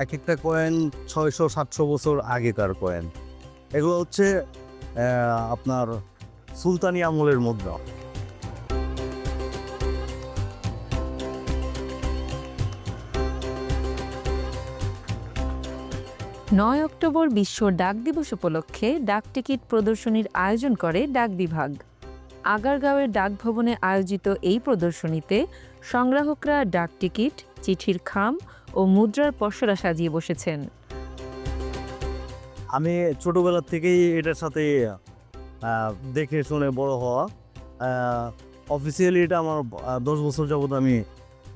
এক একটা কয়েন ছয়শো, সাতশো বছর আগেকার কয়েন এগুলো হচ্ছে আপনার সুলতানি আমলের মুদ্রা। নয় অক্টোবর বিশ্ব ডাক দিবস উপলক্ষে ডাক টিকিট প্রদর্শনীর আয়োজন করে ডাক বিভাগ। আগারগাঁওয়ের ডাক ভবনে আয়োজিত এই প্রদর্শনীতে সংগ্রাহকরা ডাক টিকিট চিঠির খাম ও মুদ্রার পসরা সাজিয়ে বসেছেন। আমি ছোটবেলা থেকেই এটার সাথে দেখে শুনে বড় হওয়া অফিসিয়ালি এটা আমার দশ বছর যাবত আমি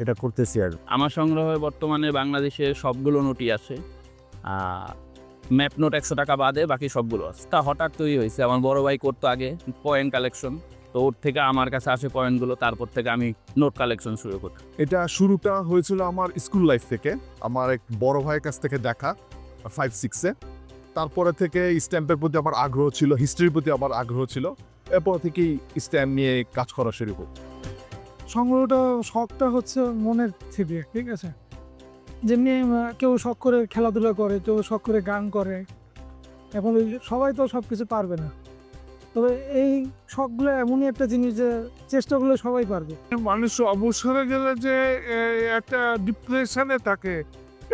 এটা করতেছি আর। আমার সংগ্রহে বর্তমানে বাংলাদেশে সবগুলো নোটই আছে ম্যাপ নোট একশো টাকা বাদে বাকি সবগুলো আছে। তা হঠাৎ তৈরি হয়েছে আমার বড় ভাই করতো আগে পয়েন্ট কালেকশন তো ওর থেকে আমার কাছে আসে পয়েন্টগুলো তারপর থেকে আমি নোট কালেকশন শুরু করি। এটা শুরুটা হয়েছিল আমার স্কুল লাইফ থেকে, আমার এক বড় ভাইয়ের কাছ থেকে দেখা ফাইভ সিক্সে তারপরে থেকে স্ট্যাম্পের প্রতি আমার আগ্রহ ছিল হিস্ট্রির প্রতি আমার আগ্রহ ছিল। এরপর থেকেই স্ট্যাম্প নিয়ে কাজ করা শুরু করি। সংগ্রহটা শখটা হচ্ছে মনের থেকে, ঠিক আছে? যেমনি কেউ শখ করে খেলাধুলা করে, কেউ শখ করে গান করে, এখন সবাই তো সব কিছু পারবে না। তবে এই শখগুলো এমনই একটা জিনিস যে চেষ্টা করলে সবাই পারবে। মানুষ অবসরে গেলে যে একটা ডিপ্রেশনে থাকে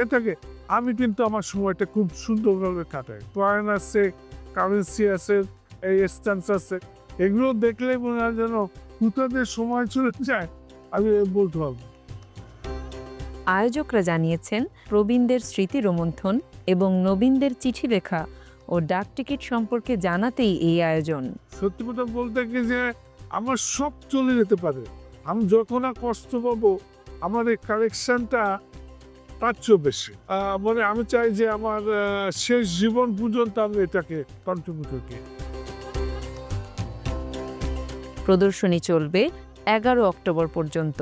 এ থাকে আমি কিন্তু আমার সময়টা খুব সুন্দরভাবে কাটাই। কয়েন আছে কারেন্সি আছে এই স্ট্যান্স আছে এগুলো দেখলে মনে হয় যেন কোথাদের সময় চলে যায় আমি বলতে পারব আয়োজকরা জানিয়েছেন প্রবীণদের স্মৃতি রোমন্থন এবং নবীনদের চিঠি লেখা ও ডাক টিকিট সম্পর্কে জানাতেই এই আয়োজন। সত্যি কথা বলতে কি যে আমার সব চলে যেতে পারে। আমি যত না কষ্ট পাবো আমার এই কালেকশনটা তার চেয়েও বেশি। মানে আমি চাই যে আমার শেষ জীবন পর্যন্ত আমি এটাকে কন্ট্রিবিউট করি। প্রদর্শনী চলবে এগারো অক্টোবর পর্যন্ত।